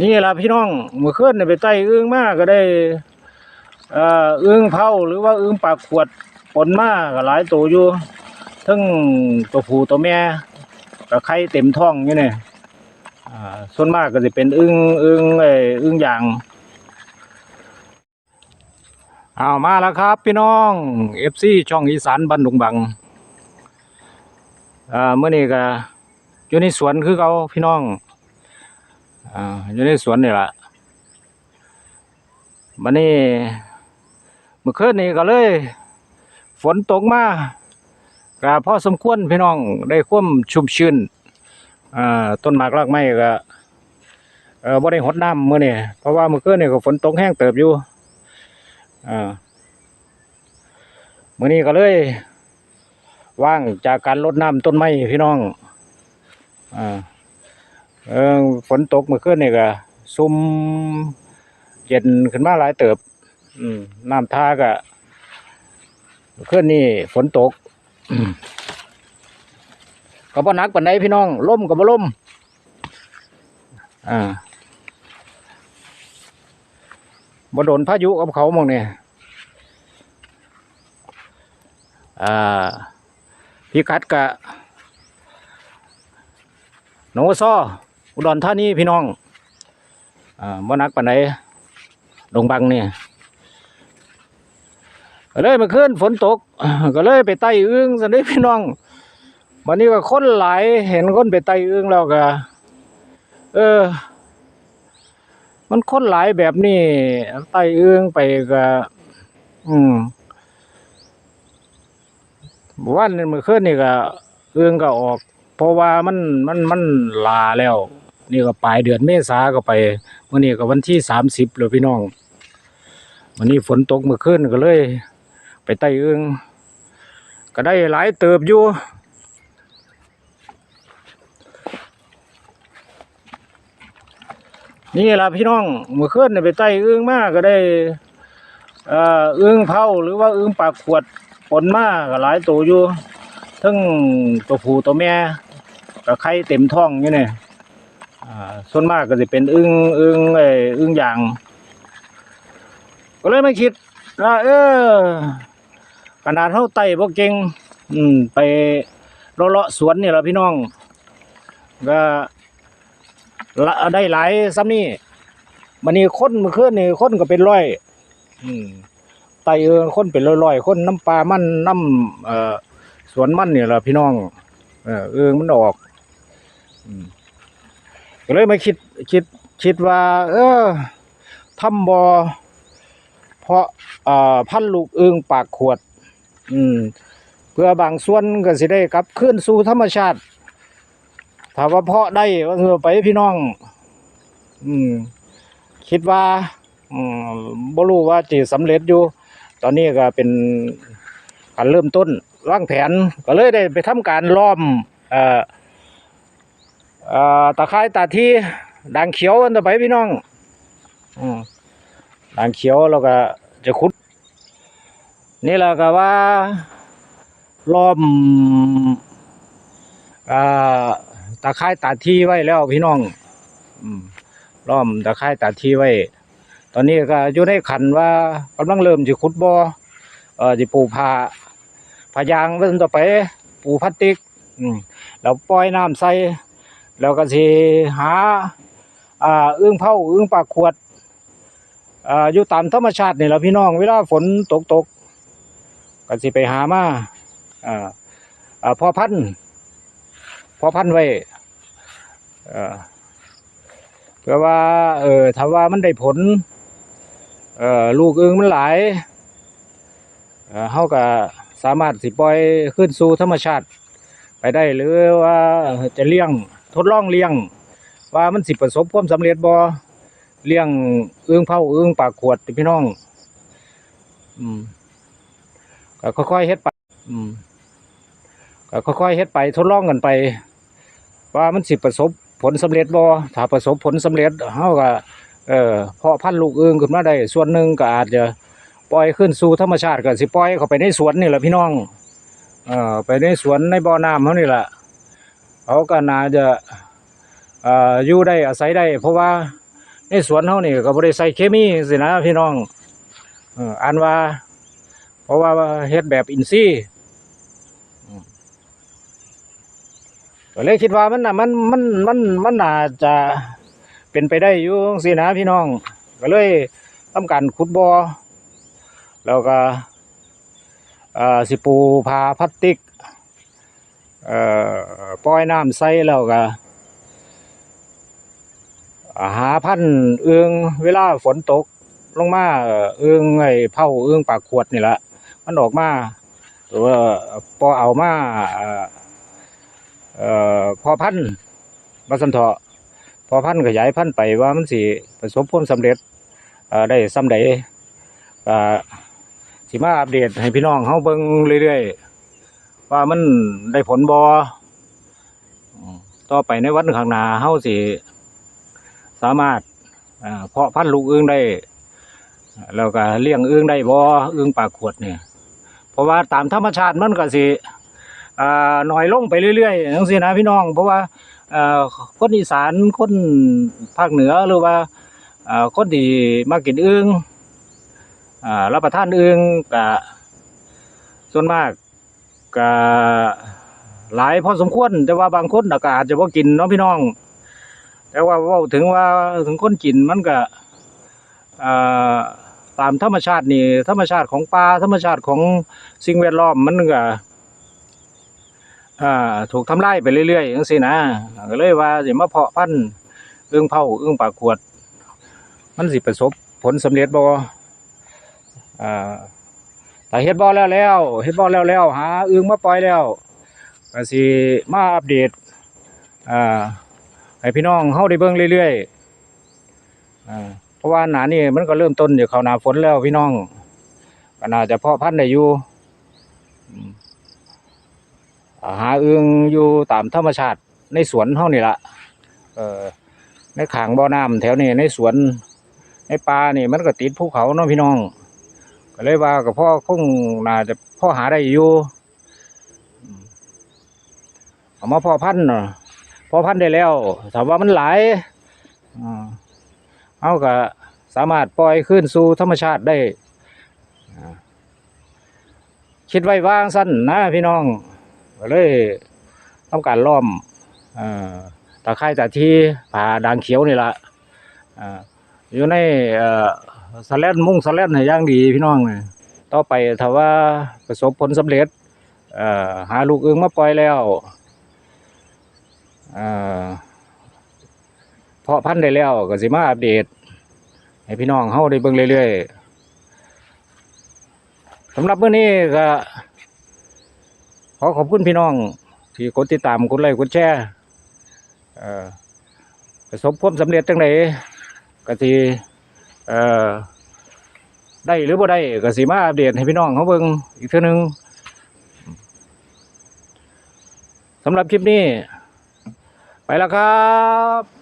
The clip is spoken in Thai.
นี่ละพี่น้องเมื่อคืนนี่ไปไต่อึ้งมากก็ได้เอ่ออึ้งเผาหรือว่าอึ้งปากขวดปนมากก็หลายตัวอยู่ทั้งตัวผู้ตัวแม่ก็ไข่เต็มท้องอยู่เนี่ยอ่าส่วนมากก็จะเป็นอึ้งอึ้งไอ้อึ้งยางเอามาแล้วครับพี่น้องเอฟซีช่องอีสานบันดุงบังอ่าเมื่อนี้ก็อยู่ในสวนคือเขาพี่น้อง อ่าอยู่ในสวนนี่แหละมันนี่เมื่อคืนนี้ก็เลย ฝนตกมาก็พอสมควรพี่น้องได้ควมชุ่มชื้นอ่าต้นหมากรากไม้ก็เออบ่ได้หดน้ำเมื้อนี้เพราะว่าเมื่อคืนนี่ก็ฝนตกแห้งเติบอยู่อ่ามื้อนี้ก็เลยว่างจากการรดน้ำต้นไม้พี่น้องอ่า เออฝนตกเมื่อคืนนี่ก็ซุ่มเย็นขึ้นมาหลายเติบ อืมน้ำท่าก็เมื่อคืนนี่ฝนตกก็บ่นักปานใดพี่น้องล่มก็บ่ล่มอ่าบ่โดนพายุกับเขามองเนี่ยอ่าพี่กัดกะหนองซ้อ อุดรธานีพี่น้องอ่าบ่นักปานใดดงบังเนี่ยก็เลยเมาขึ้นฝนตก ก็เลยไปไต่อึ้งสันนี้พี่น้องวันนี้ก็คนหลายเห็นคนไปไต่อึ้งแล้วก็ เออ มันคนหลายแบบนี้ไต่อึ้งไปก็ อืมวันนี้เมื่อคืนนี่ก็อึ้งก็ออก เพราะว่ามันมันมันลาแล้ว นี่ก็ปลายเดือนเมษาก็ไปวันนี้ก็วันที่สามสิบเลยพี่น้อง วันนี้ฝนตกเมื่อคืนก็เลย ไปไต่เอึงก็ได้หลายเติบอยู่นี่ล่ะพี่น้องเมื่อคืนนี่ไปไต่เอึงมากก็ได้เอ่อเอึงเผาหรือว่าเอึงปากขวดปนมาก็หลายตัวอยู่ทั้งตัวผู้ตัวแม่ก็ไข่เต็มท้องอยู่เนี่ย ส่วนมากก็จะเป็นอึ้งอึ้งไอ้อึ้งยาง ก็เลยไม่คิดว่าเออขนาดเท่าไต่พวกเก่งอืม ไปเลาะสวนนี่แหละพี่น้อง ก็ได้หลายซ้ำนี่มันนี่ค้นเมื่อคืนนี่ค้นก็เป็นร้อย อืมไต่เออค้นเป็นร้อยๆคนน้ำปลามันน้ำเอ่อสวนมันเนี่ยแหละพี่น้อง เออเออมันออก อืม ก็เลยมาคิดคิดคิดว่า เออทำบอเพราะเอ่อพันลูกอิงปากขวด อืม เพื่อบางส่วนก็สิได้กลับคืนสู่ธรรมชาติถ้าว่าเพาะได้ว่าเออไปพี่น้อง อืม คิดว่า อืมบ่รู้ว่าจะสำเร็จอยู่ ตอนนี้ก็เป็นการเริ่มต้นวางแผนก็เลยได้ไปทำการล้อม เอ่อ ตะไคร้ตาที่ด่างเขียวอันต่อไปพี่น้องอด่างเขียวแล้วก็จะขุด นี่แหละก็ว่าล้อมอ่าตะไคร้ตาที่ไว้แล้วพี่น้องอืมล้อมตะไคร้ตาที่ไว้ ตอนนี้ก็อยู่ในขันว่ากำลังเริ่มจะขุดบ่อเออจะปลูกผ้ายางเพิ่นต่อไป ปูพลาสติก อืมแล้วปล่อยน้ำใส่ แล้วก็สิหาอ่าอึ้งเผาอึ้งปากขวดอ่าอยู่ตามธรรมชาตินี่แหละพี่น้อง เวลาฝนตกตกก็สิไปหามาอ่าอ่าพอพันพอพันไว้อ่าเพื่อว่า เออถ้าว่ามันได้ผลเอ่อลูกอึ้งมันหลายเอ่อเฮาก็สามารถสิปล่อยขึ้นสู่ธรรมชาติไปได้หรือว่าจะเลี้ยง ทดลองเลี้ยง ว่ามันสิประสบความสำเร็จบ่เลี้ยงเอื้องเผาเอื้องปากขวดพี่น้อง อืมก็ค่อยๆเฮ็ดไป อืมก็ค่อยๆเฮ็ดไป ทดลองกันไป ว่ามันสิประสบผลสำเร็จบ่ถ้าประสบผลสำเร็จเฮาก็เอ่อเพาะพันธุ์ลูกเอื้องขึ้นมาได้ส่วนหนึ่งก็อาจจะปล่อยขึ้นสู่ธรรมชาติก็สิปล่อยเข้าไปในสวนนี่แหละพี่น้อง เอ่อไปในสวนในบ่อน้ำเขานี่แหละ เขาก็น่าจะอยู่ได้อาศัยได้ เพราะว่าในสวนเฮานี่ก็บ่ได้ใส่เคมีสินะพี่น้องอออ่านว่า เพราะว่าเฮ็ดแบบอินทรีก็เลยคิดว่ามันน่ะมันมันมันมันน่าจะเป็นไปได้อยู่สินะพี่น้อง ก็เลยทำการขุดบ่อแล้วก็สิปูพาพลาสติก ปล่อยน้ำใส่แล้วก็หาพันธุ์เอื้องเวลาฝนตกลงมาเอื้องไอ้เผาเอื้องปากขวดนี่แหละมันออกมาหรือว่าพอเอามาออพอพันธุ์มาสันเถาะพอพันธุ์ขยายพันธุ์ไปว่ามันสิประสบผลสำเร็จได้สำใดอ่าสิมาอัปเดตให้พี่น้องเฮาเบิ่งเรื่อยๆ ว่ามันได้ผลบ่อต่อไปในวันข้างหน้าเฮาสิสามารถเพาะพันธุ์ลูกอึ้งได้ แล้วก็เลี้ยงอึ้งได้บ่อึ้งปากขวดเนี่ยเพราะว่าตามธรรมชาติมันก็สิอ่าน้อยลงไปเรื่อยๆจังซี่นะพี่น้อง เพราะว่าคนอีสานคนภาคเหนือหรือว่าคนที่มากินอึ้งรับประทานอึ้งก็ส่วนมาก ก็หลายพอสมควร แต่ว่าบางคนก็อาจจะบ่กินเนาะพี่น้อง แต่ว่าว่าถึงว่าถึงคนกินมันก็ตามธรรมชาตินี่ธรรมชาติของป่าธรรมชาติของสิ่งแวดล้อมมันก็ถูกทำลายไปเรื่อยๆอย่างนี้นะก็เลยว่าสิมาเพาะพันธุ์เอึ้องเผาเอึ้องปากขวด มันสิประสบผลสำเร็จบ่อ่า แต่เฮ็ดบ่แล้วแล้วเฮ็ดบ่แล้วแล้วหาอึ้งมาปล่อยแล้วก็สิมาอัปเดตอ่าให้พี่น้องเฮาได้เบิ่งเรื่อยๆอ่าเพราะว่าหนานี่มันก็เริ่มต้นอยู่เข้าหนาฝนแล้วพี่น้องก็น่าจะเพาะพันธุ์ได้อยู่หาเอื้องอยู่ตามธรรมชาติในสวนเฮานี่ล่ะเอ่อในขางบ่อน้ำแถวนี้ในสวนในป่านี่มันก็ติดภูเขาเนาะพี่น้อง ก็เลยว่ากับพ่อคงน่าจะพ่อหาได้อยู่เอามาพ่อพันธุ์เนาะพอพันธ์ได้แล้วถามว่ามันหลายเอาก็สามารถปล่อยขึ้นสู่ธรรมชาติได้คิดไว้วางสั้นนะพี่น้องก็เลยต้องการล้อมอตะไคร่ตะที่ผ่าด่างเขียวนี่ละอยู่ในเอ สแลนมุ้งสแลนให้อย่างดีพี่น้องเนี่ยต่อไปถ้าว่าประสบผลสำเร็จหาลูกเอื้องมาปล่อยแล้วเพาะพันธุ์ได้แล้วก็สิมาอัปเดต ให้พี่น้องเฮาได้เบิ่งเรื่อยๆสำหรับเมื้อนี้ก็ขอขอบคุณพี่น้อง ที่กดติดตามกดไลค์กดแชร์ประสบความสำเร็จจังไดก็สิ เอ่อได้หรือบ่ได้ก็สิมาอัปเดตให้พี่น้องเขาเบิ่งอีกเท่านึงสำหรับคลิปนี้ ไปแล้วครับ